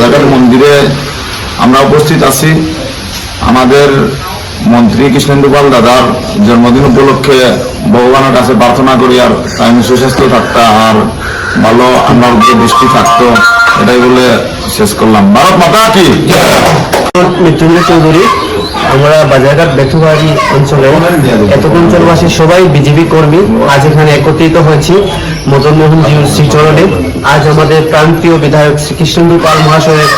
রাজাঘাট মন্দিরে আমরা উপস্থিত আছি। আমাদের মন্ত্রী কৃষ্ণেন্দুপাল দাদার জন্মদিন উপলক্ষে ভগবানের কাছে প্রার্থনা করি আর তাই সুস্বাস্থ্য থাকত, আর ভালো আমার বৃষ্টি থাকতো, এটাই বলে শেষ করলাম। ভারত মাতা কি? মৃত্যুঞ্জয় চৌধুরী, আমরা বাজারঘাট বেথুবাড়ি অঞ্চলে এতক অঞ্চলবাসী সবাই বিজেপি কর্মী, আজ এখানে একত্রিত হয়েছি মদন মোহন জিউর শ্রীচরণে। আজ আমাদের প্রান্তীয় বিধায়ক শ্রীকৃষ্ণেন্দু পাল মহাশয়ের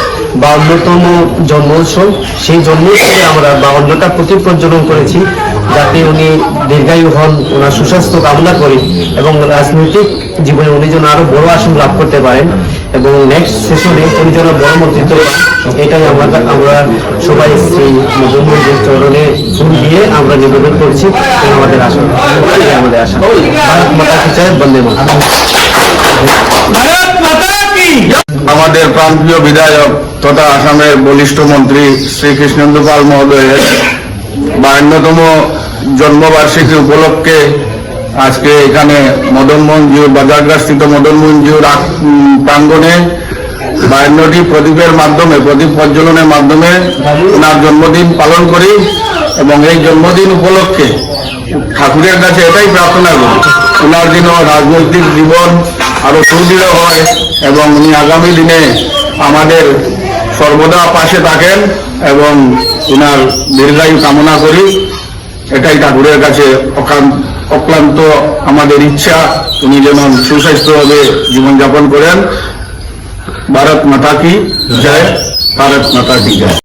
বাউন্নতম জন্ম উৎসব সেই জন্ম উৎসবে আমরা বাউন্নটা প্রতি প্রজ্বলন করেছি, যাতে উনি দীর্ঘায়ু হন, ওনার সুস্বাস্থ্য কামনা করি এবং রাজনৈতিক জীবনে উনি যেন আরও বড় আসন লাভ করতে পারেন। এবং নেক্সট সেশনে যেন বড় মন্ত্রিত্ব এটাই আমরা আমরা সবাই শ্রী মুখ্যমন্ত্রীর চরণে ফুল দিয়ে আমরা নিবেদন করছি। আমাদের আশা। আমাদের আশা। ভারত মাতা কি জয়, বন্দে আমাদের প্রান্তীয় বিধায়ক তথা আসামের বলিষ্ঠ মন্ত্রী শ্রী কৃষ্ণেন্দু পাল মহোদয়ের বায়ান্নতম জন্মবার্ষিকী উপলক্ষে আজকে এখানে মদন জিউ বাজারঘাট মদন আক- প্রাঙ্গণে বায়ান্নটি প্রদীপের মাধ্যমে, প্রদীপ প্রজ্বলনের মাধ্যমে ওনার জন্মদিন পালন করি এবং এই জন্মদিন উপলক্ষে ঠাকুরের কাছে এটাই প্রার্থনা করি। ওনার যেন রাজনৈতিক জীবন আরও সুদৃঢ় হয় এবং উনি আগামী দিনে আমাদের সর্বদা পাশে থাকেন এবং ওনার দীর্ঘায়ু কামনা করি। এটাই ঠাকুরের কাছে অকান- অক্লান্ত আমাদের ইচ্ছা, উনি যেন সুস্বাস্থ্যভাবে জীবনযাপন করেন, ভারত মাতা কি জয়, ভারত মাতা কি জয়।